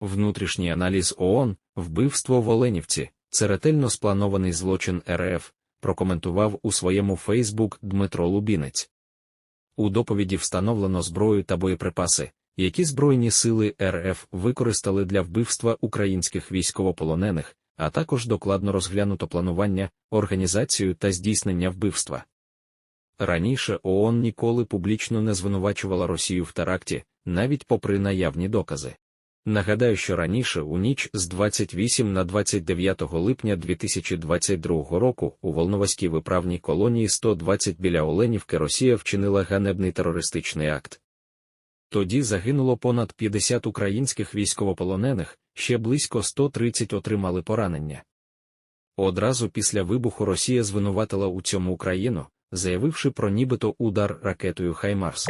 Внутрішній аналіз ООН, вбивство в Оленівці, це ретельно спланований злочин РФ, прокоментував у своєму Фейсбук Дмитро Лубінець. У доповіді встановлено зброю та боєприпаси, які Збройні сили РФ використали для вбивства українських військовополонених, а також докладно розглянуто планування, організацію та здійснення вбивства. Раніше ООН ніколи публічно не звинувачувала Росію в теракті, навіть попри наявні докази. Нагадаю, що раніше у ніч з 28 на 29 липня 2022 року у Волноваській виправній колонії 120 біля Оленівки Росія вчинила ганебний терористичний акт. Тоді загинуло понад 50 українських військовополонених, ще близько 130 отримали поранення. Одразу після вибуху Росія звинуватила у цьому Україну, заявивши про нібито удар ракетою Хаймарс.